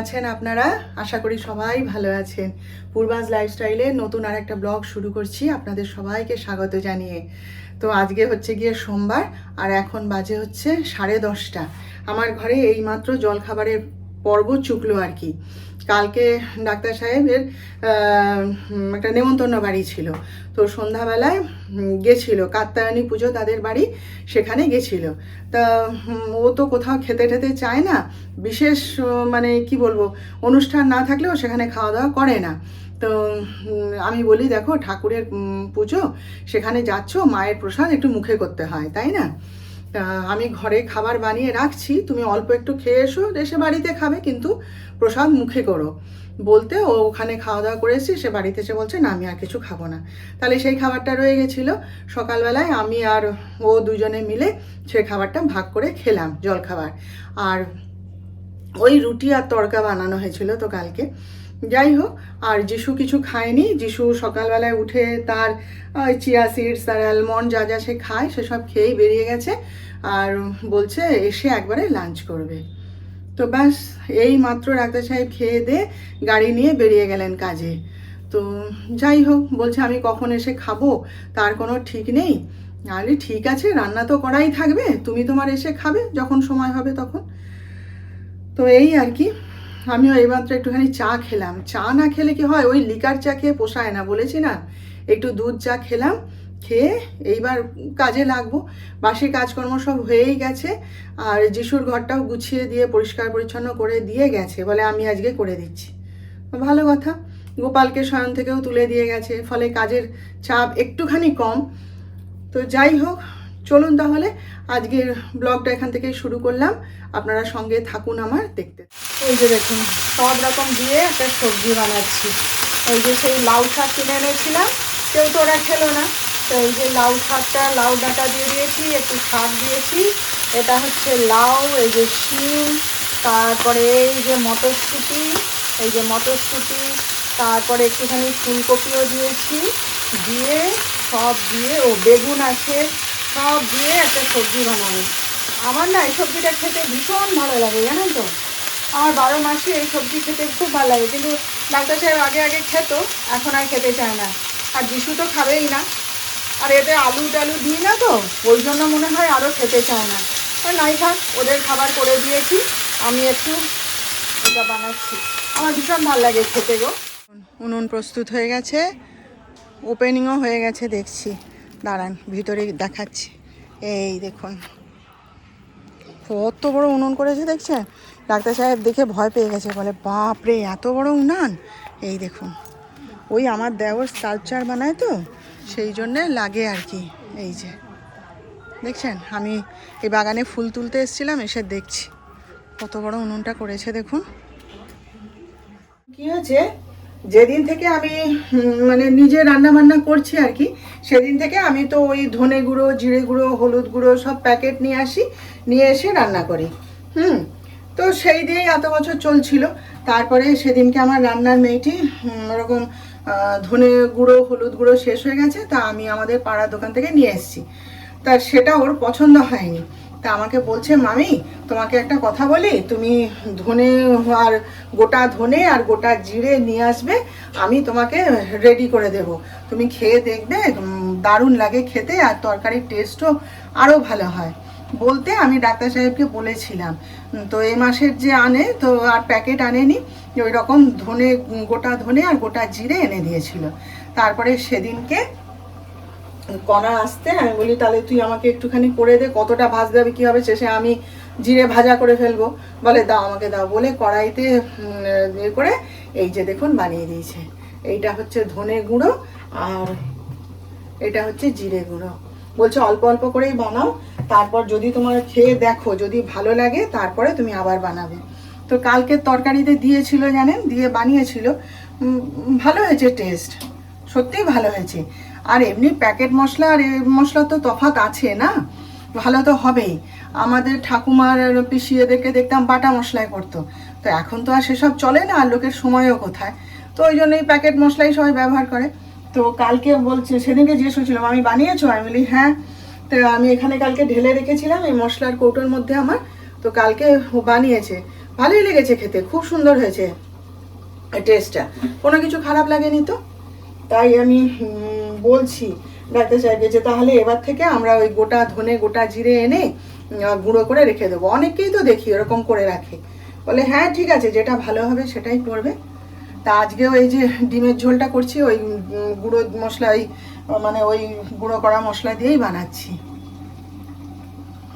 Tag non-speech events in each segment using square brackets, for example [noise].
আছেন আপনারা? আশা করি সবাই ভালো আছেন। পূর্বাজ লাইফস্টাইলে নতুন আর একটা ব্লগ শুরু করছি। আপনাদের সবাইকে স্বাগত জানিয়ে। তো আজকে হচ্ছে গিয়ে সোমবার, আর এখন বাজে হচ্ছে সাড়ে দশটা। আমার ঘরে এইমাত্র জলখাবারের পর্ব চুকলো আর কি। কালকে ডাক্তার সাহেবের একটা নেমন্তন্ন বাড়ি ছিল। তো সন্ধ্যাবেলায় গেছিল। কাত্তায়নী পুজো তাদের বাড়ি সেখানে গেছিল। তা ও তো কোথাও খেতে টেতে চায় না। বিশেষ মানে কি বলব, অনুষ্ঠান না থাকলেও সেখানে খাওয়া দাওয়া করে না। তো আমি বলি, দেখো, ঠাকুরের পুজো, সেখানে যাচ্ছ, মায়ের প্রসাদ একটু মুখে করতে হয়। তাই না? আমি ঘরে খাবার বানিয়ে রাখছি, তুমি অল্প একটু খেয়ে এসো, এসে বাড়িতে খাবে, কিন্তু প্রসাদ মুখে করো। বলতে ও ওখানে খাওয়া দাওয়া করেছি সে বাড়িতে এসে বলছে, না, আমি আর কিছু খাব না। তাহলে সেই খাবারটা রয়ে গেছিল। সকালবেলায় আমি আর ও দুজনে মিলে সেই খাবারটা ভাগ করে খেলাম, জলখাবার। আর ওই রুটি আর তড়কা বানানো হয়েছিল তো কালকে। যাই হোক আর যিশু কিছু খায়নি, যিশু সকালবেলায় উঠে তার চিয়া সিডস তার অ্যালমন্ড যা যা সে খায় সেসব খেয়েই বেরিয়ে গেছে আর বলছে এসে একবারে লাঞ্চ করবে। তো ব্যাস, এই মাত্র ডাক্তার সাহেব খেয়ে দিয়ে গাড়ি নিয়ে বেরিয়ে গেলেন কাজে। তো যাই হোক বলছে আমি কখন এসে খাব, তার কোনো ঠিক নেই। আরে ঠিক আছে, রান্না তো করাই থাকবে, তুমি তোমার এসে খাবে যখন সময় হবে তখন। তো এই আর কি আমিও এইমাত্র একটুখানি চা খেলাম। চা না খেলে কি হয়? ওই লিকার চা খেয়ে পোষায় না। বলেছি না, একটু দুধ চা খেলাম, খেয়ে এইবার কাজে লাগবো। বাসি কাজকর্ম সব হয়েই গেছে, আর যিশুর ঘরটাও গুছিয়ে দিয়ে, পরিষ্কার পরিচ্ছন্ন করে দিয়ে গেছে। বলে আমি আজকে করে দিচ্ছি। ভালো কথা। গোপালকে শয়ন থেকেও তুলে দিয়ে গেছে। ফলে কাজের চাপ একটুখানি কম। তো যাই হোক চলুন তাহলে, আজকের ব্লগটা এখান থেকে শুরু করলাম। আপনারা সঙ্গে থাকুন আমার দেখতে। এই যে দেখুন, সব রকম দিয়ে একটা সবজি বানাচ্ছি। এই যে সেই লাউ শাক কিনে এনেছিলাম, কেউ তো ওরা খেলো না। তো এই যে লাউ শাকটা, লাউ ডাঁটা দিয়ে দিয়েছি, একটু শাক দিয়েছি। এটা হচ্ছে লাউ, এই যে শিম, তারপরে এই যে মটরশুঁটি, এই যে মটরশুঁটি, তারপরে একটুখানি ফুলকপিও দিয়েছি। দিয়ে সব দিয়ে, ও বেগুন আছে সব দিয়ে একটা সবজি বানাবো। আমার না এই সবজিটা খেতে ভীষণ ভালো লাগে, জানেন তো? আমার বারো মাসে এই সবজি খেতে খুব ভালো লাগে, কিন্তু ডাক্তার সাহেব আগে আগে খেত, এখন আর খেতে চায় না। আর যিশু তো খাবেই না। আর এতে আলু টালু দিই না তো, ওই জন্য মনে হয় আরও খেতে চায় না। আর নাই থাক, ওদের খাবার করে দিয়েছি, আমি একটু এটা বানাচ্ছি। আমার ভীষণ ভালো লাগে খেতে গো। উনুন প্রস্তুত হয়ে গেছে ওপেনিংও হয়ে গেছে, দেখছি। দাঁড়ান, ভিতরে দেখাচ্ছি। এই দেখুন। কত বড় উনুন করেছে, দেখছেন? ডাক্তার সাহেব দেখে ভয় পেয়ে গেছে, বলে, বাপরে, এত বড় উনান? এই দেখুন। ওই আমার দেওয়ার স্কাল্পচার বানায় তো, সেই জন্যে লাগে আর কি। এই যে, দেখছেন? আমি এই বাগানে ফুল তুলতে এসেছিলাম, এসে দেখছি। কত বড় উনুনটা করেছে, দেখুন। কি হয়েছে? যেদিন থেকে আমি মানে নিজে রান্না বান্না করছি আর কি, সেদিন থেকে আমি তো ওই ধনে গুঁড়ো, জিরে গুঁড়ো, হলুদ গুঁড়ো সব প্যাকেট নিয়ে আসি, নিয়ে এসে রান্না করি। হুম, তো সেই দিয়েই এত বছর চলছিল। তারপরে সেদিনকে আমার রান্নার মেয়েটি ওরকম ধনে গুঁড়ো, হলুদ গুঁড়ো শেষ হয়ে গেছে, তা আমি আমাদের পাড়ার দোকান থেকে নিয়ে এসেছি। তা সেটা ওর পছন্দ হয়নি। তা আমাকে বলছে, মামি, তোমাকে একটা কথা বলি, তুমি ধনে আর গোটা ধনে আর গোটা জিরে নিয়ে আসবে, আমি তোমাকে রেডি করে দেব। তুমি খেয়ে দেখবে দারুণ লাগে খেতে আর তরকারির টেস্টও আরও ভালো হয়। বলতে আমি ডাক্তার সাহেবকে বলেছিলাম তো এই মাসের যে আনে, তো আর প্যাকেট আনেনি, ওই রকম ধনে, গোটা ধনে আর গোটা জিরে এনে দিয়েছিল। তারপরে সেদিনকে কণা আসতে, আমি বলি, তাহলে তুই আমাকে একটুখানি করে দে, কতটা ভাজতে হবে কী হবে শেষে আমি জিরে ভাজা করে ফেলব? বলে, দাও, আমাকে দাও। বলে কড়াইতে ইয়ে করে, এই যে দেখুন, বানিয়ে দিয়েছে। এইটা হচ্ছে ধনে গুঁড়ো আর এটা হচ্ছে জিরে গুঁড়ো। বলছে, অল্প অল্প করেই বানাও। তারপর যদি তোমার খেয়ে দেখো, যদি ভালো লাগে, তারপরে তুমি আবার বানাবে। তো কালকের তরকারিতে দিয়েছিল, জানেন? দিয়ে বানিয়েছিল। ভালো হয়েছে টেস্ট। সত্যিই ভালো হয়েছে। আর এমনি প্যাকেট মশলা আর মশলা তো তফাৎ আছে, না? ভালো তো হবেই। আমাদের ঠাকুমার পিসি এদেরকে দেখতাম বাটা মশলায় করতো। তো এখন তো আর সেসব চলে না, আর লোকের সময়ও কোথায়? তো ওই জন্যই প্যাকেট মশলাই সবাই ব্যবহার করে। তো কালকে বলছে, সেদিনকে জিজ্ঞেস করছিলাম, আমি বানিয়েছো? আমি বলি হ্যাঁ। তো আমি এখানে কালকে ঢেলে রেখেছিলাম, এই মশলার কৌটোর মধ্যে আমার। তো কালকে বানিয়েছে। ভালোই লেগেছে খেতে, খুব সুন্দর হয়েছে। টেস্টটা কোনো কিছু খারাপ লাগেনি তো? তাই আমি বলছি ডাক্তার সাহেবকে যে তাহলে এবার থেকে আমরা ওই গোটা ধনে, গোটা জিরে এনে গুঁড়ো করে রেখে দেবো। অনেককেই তো দেখি ওরকম করে রাখে। বলে হ্যাঁ ঠিক আছে, যেটা ভালো হবে সেটাই করবে। তা আজকে ওই যে ডিমের ঝোলটা করছি, ওই গুঁড়ো মশলা ওই মানে ওই গুঁড়ো করা মশলা দিয়েই বানাচ্ছি।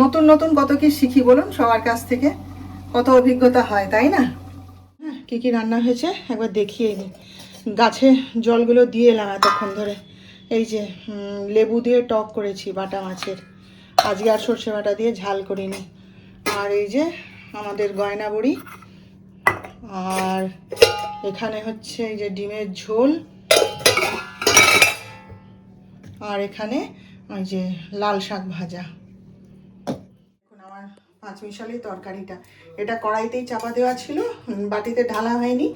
নতুন নতুন কত কি শিখি বলুন সবার কাছ থেকে? কত অভিজ্ঞতা হয়, তাই না? হ্যাঁ কী কী রান্না হয়েছে? একবার দেখিয়ে নিই গাছে জলগুলো দিয়ে এলাম এতক্ষণ ধরে। এই যে লেবু দিয়ে টক করেছি, বাটা মাছের। আজকে আর সর্ষে বাটা দিয়ে ঝাল করিনি। আর এই যে, আমাদের গয়না বড়ি। আর এখানে হচ্ছে এই যে ডিমের ঝোল। আর এখানে ওই যে লাল শাক ভাজা। পাঁচ মিশালি তরকারিটা। এটা কড়াইতেই চাপা দেওয়া ছিল বাটিতে ঢালা হয়নি।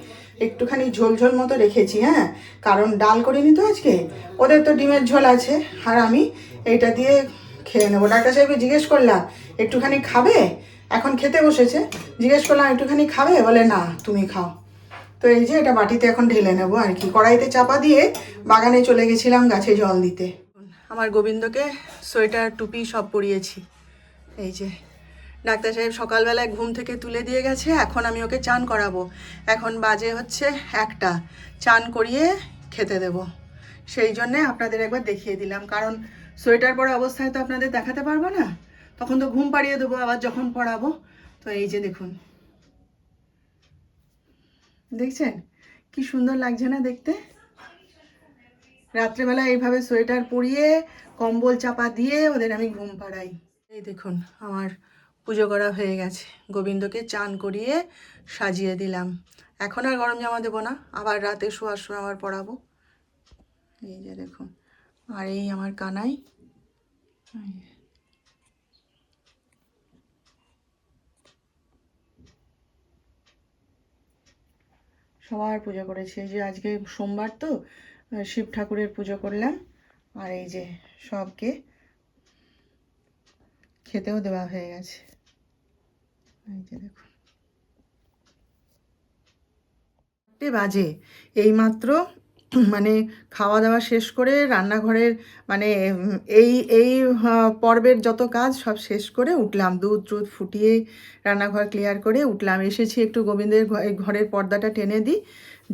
একটুখানি ঝোল ঝোল মতো রেখেছি হ্যাঁ? কারণ ডাল করিনি তো আজকে। ওদের তো ডিমের ঝোল আছে, আর আমি এইটা দিয়ে খেয়ে নেব। ডাক্তার সাহেবকে জিজ্ঞেস করলাম, একটুখানি খাবে? এখন খেতে বসেছে। জিজ্ঞেস করলাম, একটুখানি খাবে? বলে, না, তুমি খাও। তো এই যে এটা বাটিতে এখন ঢেলে নেব আর কি। কড়াইতে চাপা দিয়ে বাগানে চলে গেছিলাম গাছে জল দিতে। আমার গোবিন্দকে সোয়েটার, টুপি সব পরিয়েছি। এই যে ডাক্তার সাহেব সকালবেলায় ঘুম থেকে তুলে দিয়ে গেছে, এখন আমি ওকে চান করাবো। এখন বাজে হচ্ছে একটা, চান করিয়ে খেতে দেব। সেই জন্যে আপনাদের একবার দেখিয়ে দিলাম, কারণ সোয়েটার পরা অবস্থায় তো আপনাদের দেখাতে পারব না। তখন তো ঘুম পাড়িয়ে দেবো, আবার যখন পড়াবো। তো এই যে দেখুন। দেখছেন? কি সুন্দর লাগছে না দেখতে? রাত্রেবেলা এইভাবে সোয়েটার পরিয়ে কম্বল চাপা দিয়ে ওদের আমি ঘুম পাড়াই। এই দেখুন, আমার পুজো করা হয়ে গেছে। গোবিন্দকে চান করিয়ে সাজিয়ে দিলাম। এখন আর গরম জামা দেবো না। আবার রাতে শোয়ার সময় আবার পরাবো। এই যে দেখুন, আর এই আমার কানাই। সবার পুজো করেছি। এই যে আজকে সোমবার তো, শিব ঠাকুরের পুজো করলাম। আর এই যে সবকে খেতেও দেওয়া হয়ে গেছে। এই চারটে বাজে। এইমাত্র মানে খাওয়া দাওয়া শেষ করে রান্নাঘরের মানে এই এই পর্বের যত কাজ সব শেষ করে উঠলাম। দুধ টুধ ফুটিয়ে রান্নাঘর ক্লিয়ার করে উঠলাম। এসেছি একটু গোবিন্দের ঘরের পর্দাটা টেনে দিই।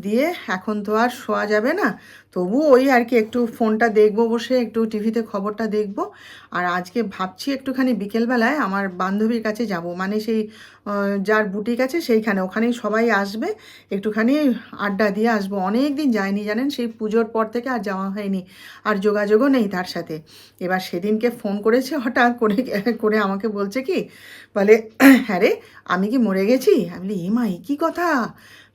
দিয়ে এখন তো আর শোয়া যাবে না। তবু ওই আর কি একটু ফোনটা দেখব বসে, একটু টিভিতে খবরটা দেখব। আর আজকে ভাবছি একটুখানি বিকেলবেলায় আমার বান্ধবীর কাছে যাব। মানে সেই যার বুটিক আছে সেইখানে। ওখানেই সবাই আসবে। একটুখানি আড্ডা দিয়ে আসব। অনেক দিন যায়নি জানেন? সেই পুজোর পর থেকে আর যাওয়া হয়নি। আর যোগাযোগও নেই তার সাথে। এবার সেদিনকে ফোন করেছে হঠাৎ করে করে আমাকে বলছে কি? বলে হ্যাঁ রে, আমি কি মরে গেছি? আমি বলি এ কী কথা?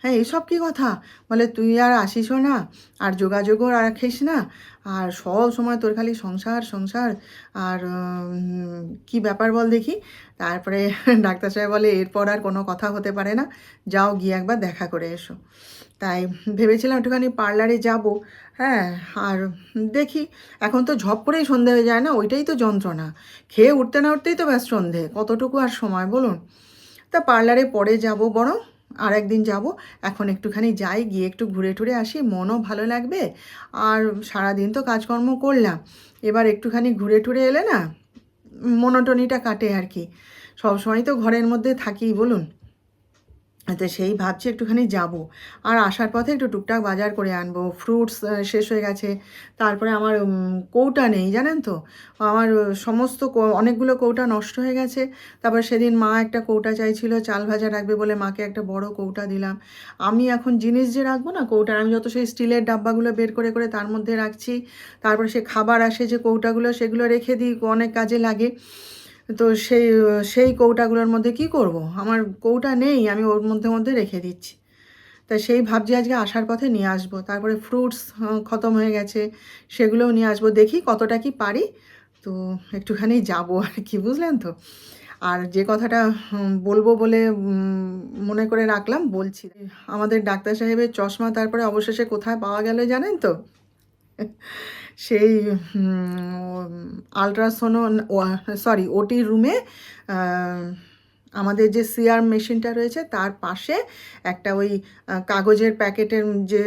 হ্যাঁ এইসব কী কথা? বলে, তুই আর আসিসও না, আর যোগাযোগও রাখিস না, আর সব সময় তোর খালি সংসার সংসার, আর কি ব্যাপার বল দেখি? তারপরে ডাক্তার সাহেব বলে, এরপর আর কোনো কথা হতে পারে না, যাও গিয়ে একবার দেখা করে এসো। তাই ভেবেছিলাম একটুখানি পার্লারে যাব হ্যাঁ আর দেখি, এখন তো ঝপ করেই সন্ধে হয়ে যায় না, ওইটাই তো যন্ত্রণা। খেয়ে উঠতে না উঠতেই তো ব্যাস সন্ধে, কতটুকু আর সময় বলুন? তা পার্লারে পরে যাব বরং আর একদিন যাব। এখন একটুখানি যাই, গিয়ে একটু ঘুরে টুরে আসি, মনও ভালো লাগবে। আর সারাদিন তো কাজকর্ম করলাম। এবার একটুখানি ঘুরে টুরে এলে না মনোটনিটা কাটে আর কি। সবসময় তো ঘরের মধ্যে থাকি, বলুন। তো সেই ভাবছি একটুখানি যাব। আর আসার পথে একটু টুকটাক বাজার করে আনব। ফ্রুটস শেষ হয়ে গেছে। তারপরে আমার কৌটা নেই, জানেন তো? আমার সমস্ত অনেকগুলো কৌটা নষ্ট হয়ে গেছে। তারপর সেদিন মা একটা কৌটা চাইছিল, চাল ভাজা রাখবে বলে মাকে একটা বড় কৌটা দিলাম। আমি এখন জিনিস যে রাখব না কৌটার আমি যত সেই স্টিলের ডাব্বাগুলো বের করে করে তার মধ্যে রাখছি। তারপরে সে খাবার আসে যে কৌটাগুলো, সেগুলো রেখে দিই, অনেক কাজে লাগে। তো সেই সেই কৌটাগুলোর মধ্যে কি করব? আমার কৌটা নেই, আমি ওর মধ্যে মধ্যে রেখে দিচ্ছি। তা সেই ভাবছি আজকে আসার পথে নিয়ে আসব। তারপরে ফ্রুটস খতম হয়ে গেছে, সেগুলোও নিয়ে আসব। দেখি কতটা কি পারি। তো একটুখানি যাব আর কি, বুঝলেন তো? আর যে কথাটা বলব বলে মনে করে রাখলাম, বলছি। আমাদের ডাক্তার সাহেবের চশমা তারপরে অবশেষে কোথায় পাওয়া গেল জানেন তো? সেই আলট্রাসোনো সরি ওটি রুমে আমাদের যে সিআর মেশিনটা রয়েছে, তার পাশে একটা ওই কাগজের প্যাকেটের যে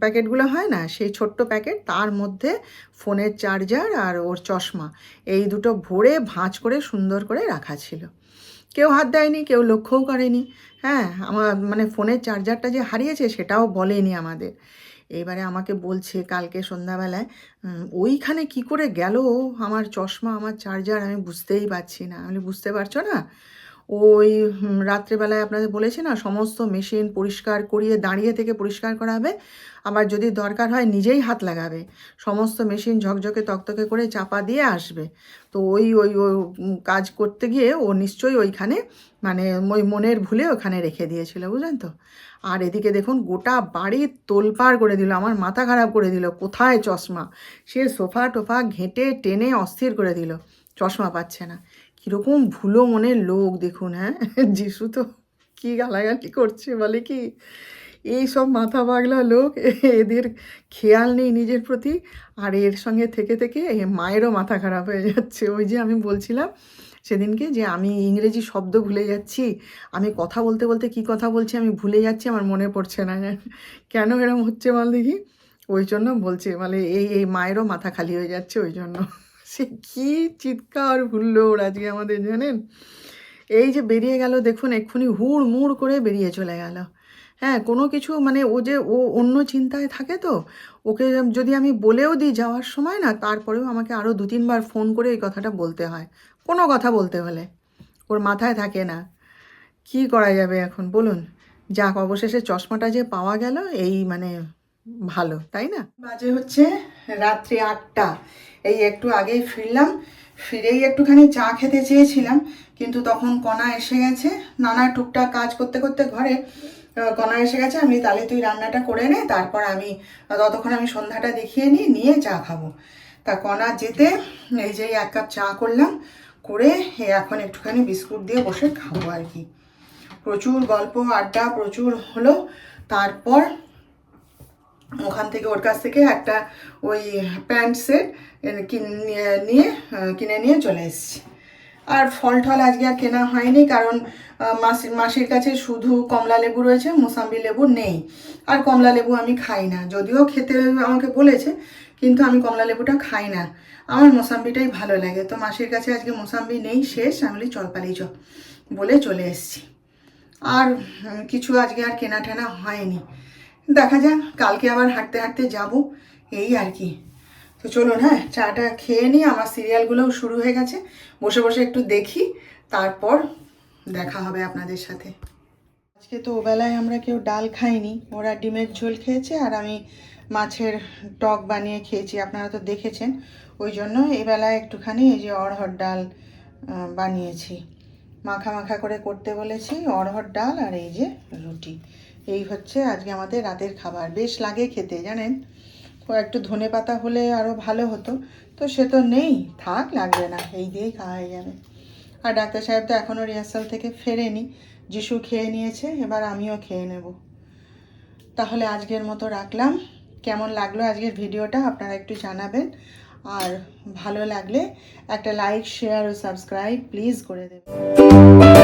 প্যাকেটগুলো হয় না, সেই ছোট্ট প্যাকেট, তার মধ্যে ফোনের চার্জার আর ওর চশমা, এই দুটো ভরে ভাঁজ করে সুন্দর করে রাখা ছিল। কেউ হাত দেয়নি, কেউ লক্ষ্যও করেনি হ্যাঁ আমার মানে ফোনের চার্জারটা যে হারিয়েছে, সেটাও বলেনি আমাদের। এবারে আমাকে বলছে কালকে সন্ধ্যাবেলায় ওইখানে কি করে গেল? আমার চশমা, আমার চার্জার আমি বুঝতেই পারছি না। আমি বুঝতে পারছ না? ওই রাত্রেবেলায় আপনাদের বলেছি না সমস্ত মেশিন পরিষ্কার করিয়ে দাঁড়িয়ে থেকে পরিষ্কার করাবে। আবার যদি দরকার হয় নিজেই হাত লাগাবে। সমস্ত মেশিন ঝকঝকে তকতকে করে চাপা দিয়ে আসবে। তো ওই ওই উম, কাজ করতে গিয়ে ও নিশ্চয়ই ওইখানে মানে ওই মনের ভুলে ওখানে রেখে দিয়েছিল বুঝলেন তো? আর এদিকে দেখুন গোটা বাড়ি তোলপাড় করে দিল আমার মাথা খারাপ করে দিল কোথায় চশমা? সে সোফা টোফা ঘেঁটে টেনে অস্থির করে দিল। চশমা পাচ্ছে না। কীরকম ভুলো মনের লোক, দেখুন হ্যাঁ? [laughs] যিশু তো কী গালাগালি করছে, বলে কি? এই সব মাথা পাগলা লোক, এদের খেয়াল নেই নিজের প্রতি, আর এর সঙ্গে থেকে থেকে মায়েরও মাথা খারাপ হয়ে যাচ্ছে। ওই যে আমি বলছিলাম সেদিনকে যে আমি ইংরেজি শব্দ ভুলে যাচ্ছি, আমি কথা বলতে বলতে কি কথা বলছি আমি ভুলে যাচ্ছি, আমার মনে পড়ছে না। [laughs] কেন এরকম হচ্ছে বল দেখি? ওই জন্য বলছে মানে এই এই মায়েরও মাথা খালি হয়ে যাচ্ছে, ওই জন্য। সে কি চিৎকার ওর আজকে আমাদের, জানেন? এই যে বেরিয়ে গেল, দেখুন, এক্ষুনি হুড় মুড় করে বেরিয়ে চলে গেল। হ্যাঁ কোনো কিছু মানে ও যে, ও অন্য চিন্তায় থাকে তো, ওকে যদি আমি বলেও দিই যাওয়ার সময় না, তারপরেও আমাকে আরও দু তিনবার ফোন করে এই কথাটা বলতে হয়। কোনো কথা বলতে হলে। ওর মাথায় থাকে না। কি করা যাবে এখন? বলুন। যাক, অবশেষে চশমাটা যে পাওয়া গেল, এই মানে ভালো, তাই না? বাজে হচ্ছে রাত্রি আটটা। এই একটু আগেই ফিরলাম। ফিরেই একটুখানি চা খেতে চেয়েছিলাম, কিন্তু তখন কণা এসে গেছে। নানা টুকটাক কাজ করতে করতে ঘরে কণা এসে গেছে, আমি তাহলে তুই রান্নাটা করে নে, তারপর আমি, ততক্ষণ আমি সন্ধ্যাটা দেখিয়ে নিই, নিয়ে চা খাব। তা কণা যেতে এই যে এক কাপ চা করলাম, করে এখন একটুখানি বিস্কুট দিয়ে বসে খাব আর কি। প্রচুর গল্প, আড্ডা প্রচুর হলো। তারপর ওখান থেকে ওর কাছ থেকে একটা ওই প্যান্ট সেট নিয়ে কিনে নিয়ে চলে এসেছি। আর ফল টল আজকে আর কেনা হয়নি কারণ মাসির মাসির কাছে শুধু কমলা লেবু রয়েছে, মোসাম্বি লেবু নেই। আর কমলা লেবু আমি খাই না। যদিও খেতে আমাকে বলেছে, কিন্তু আমি কমলা লেবুটা খাই না। আমার মোসাম্বিটাই ভালো লাগে। তো মাসির কাছে আজকে মোসাম্বি নেই শেষ। আমি চল পালিয়ে চ বলে চলে এসেছি। আর কিছু আজকে আর কেনা টেনা হয়নি। দেখা যাক, কালকে আবার হাঁটতে হাঁটতে যাব। এই আর কি। তো চলুন হ্যাঁ চাটা খেয়ে নিই। আমার সিরিয়ালগুলোও শুরু হয়ে গেছে। বসে বসে একটু দেখি। তারপর দেখা হবে আপনাদের সাথে। আজকে তো ওবেলায় আমরা কেউ ডাল খাইনি। ওরা ডিমের ঝোল খেয়েছে আর আমি মাছের টক বানিয়ে খেয়েছি। আপনারা তো দেখেছেন। ওই জন্য এই বেলায় একটুখানি এই যে অড়হর ডাল বানিয়েছি। মাখা মাখা করে করতে বলেছি। অড়হর ডাল আর এই যে রুটি। এই হচ্ছে আজকে আমাদের রাতের খাবার। বেশ লাগে খেতে, জানেন? একটু ধনে পাতা হলে আরও ভালো হতো। তো সে তো নেই, থাক, লাগবে না, এই দিয়েই খাওয়া হয়ে যাবে। আর ডাক্তার সাহেব তো এখনও রিহার্সাল থেকে ফেরেনি। যিশু খেয়ে নিয়েছে, এবার আমিও খেয়ে নেব। তাহলে আজকের মতো রাখলাম। কেমন লাগল আজকের ভিডিওটা, আপনারা একটু জানাবেন। আর ভালো লাগলে একটা লাইক শেয়ার ও সাবস্ক্রাইব প্লিজ করে দেবেন।